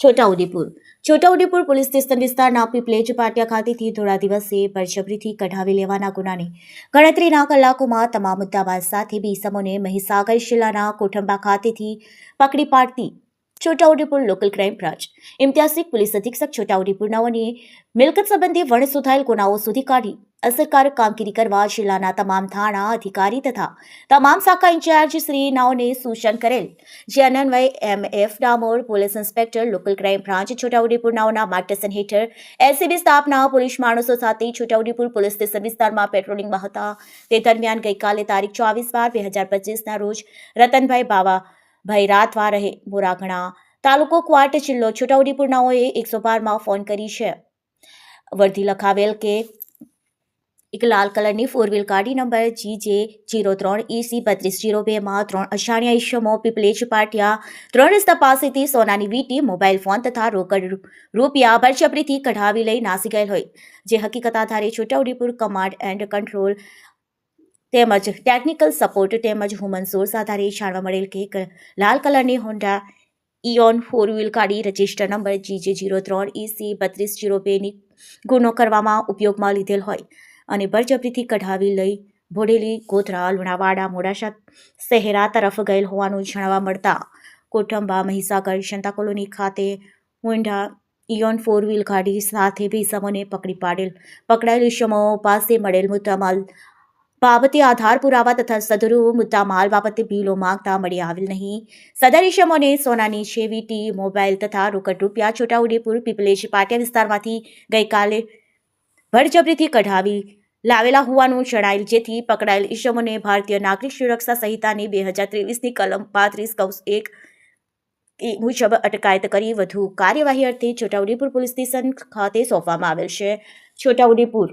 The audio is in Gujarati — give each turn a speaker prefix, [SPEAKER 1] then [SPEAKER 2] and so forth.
[SPEAKER 1] છોટાઉદેપુર. છોટાઉદેપુર પોલીસ સ્ટેશન વિસ્તારના પીપલેજ પાટિયા ખાતેથી થોડા દિવસે બળજબરીથી કઢાવી લેવાના ગુનાની. ગણતરીના કલાકોમાં તમામ મુદ્દાબાદ સાથે બે ઇસમોને મહીસાગર જિલ્લાના કોઠંબા ખાતેથી પકડી પાડતી છોટાઉદેપુર લોકલ ક્રાઇમ બ્રાન્ચ. ઇમ્તિયાઝિક પોલીસ અધિક્ષક છોટાઉદેપુર નવને મિલકત સંબંધી વણ સુધાયેલ ગુનાઓ શોધી કાઢી. અસરકારક કામગીરી કરવા જિલ્લાના તમામ થાણા અધિકારી તથા તમામ શાખા ઇન્ચાર્જ શ્રી નાઓને સૂચન કરેલ. જે અનન્વય M F Damor police inspector local crime branch Chhota Udepur નાઓના માર્ગદર્શન હેઠળ એલસીબી સ્ટાફના પોલીસ માણસો સાથે છોટાઉદેપુર પોલીસ સ્ટેશન વિસ્તારમાં પેટ્રોલિંગમાં હતા. તે દરમિયાન ગઈકાલે તારીખ ચોવીસ બાર બે હજાર પચીસના રોજ રતનભાઈ બાવા ભાઈ રાતવા રહે મોરાઘણા તાલુકો ક્વાટ જિલ્લો છોટાઉદેપુરનાઓએ એકસો બારમાં ફોન કરી છે. વર્ધી લખાવેલ કે એક લાલ કલરની ફોર વ્હીલ ગાડી નંબર જી જે જીરો ત્રણ ઈસી બત્રીસ જીરો બેમાં ત્રણ અજાણ્યા ઈસમો પીપલેજ પાટિયા, ત્રણ રસ્તા પાસેથી સોનાની વીટી, મોબાઈલ ફોન તથા રોકડ રૂપિયા બળજબરીથી કઢાવી લઈ નાસી ગયેલ હોય. જે હકીકત આધારે છોટાઉદેપુર કમાન્ડ એન્ડ કંટ્રોલ તેમજ ટેકનિકલ સપોર્ટ તેમજ હ્યુમન સોર્સ આધારે જાણવા મળેલ કે લાલ કલરની હોન્ડા ઇયોન ફોર વ્હીલ ગાડી રજિસ્ટર નંબર જીજે જીરો ત્રણ ઈસી બત્રીસ જીરો બેની ગુનો કરવામાં ઉપયોગમાં લીધેલ હોય અને બળજબરીથી કઢાવી લઈ ભોડેલી, ગોધરા, લુણાવાડા, મોડાસા શહેરા તરફ ગયેલ હોવાનું જાણવા મળતા કોઠંબા, મહીસાગર, જનતા કોલોની ખાતે હોન્ડા ઇયોન ફોર વ્હીલ ગાડી સાથે બે સમોને પકડી પાડેલ, પકડાયેલ ઇસમો પાસે મળેલ મુદ્દામાલ બાબતે આધાર પુરાવા તથા સદરુ મુદ્દામાલ બાબતે બિલો માંગતા મળી આવેલ નહીં. સદર ઇસમોને સોનાની છેવીટી મોબાઈલ તથા રોકડ રૂપિયા છોટાઉદેપુર, પીપલેજ પાટિયા વિસ્તારમાંથી ગઈકાલે ભરજબરીથી કઢાવી લાવેલા હોવાનું જણાયેલ, જેથી પકડાયેલ ઈસમોને ભારતીય નાગરિક સુરક્ષા સંહિતાની બે હજાર ત્રેવીસની કલમ પાંત્રીસ કૌશ એક મુજબ અટકાયત કરી વધુ કાર્યવાહી અર્થે છોટાઉદેપુર પોલીસ સ્ટેશન ખાતે સોંપવામાં આવેલ છે. છોટાઉદેપુર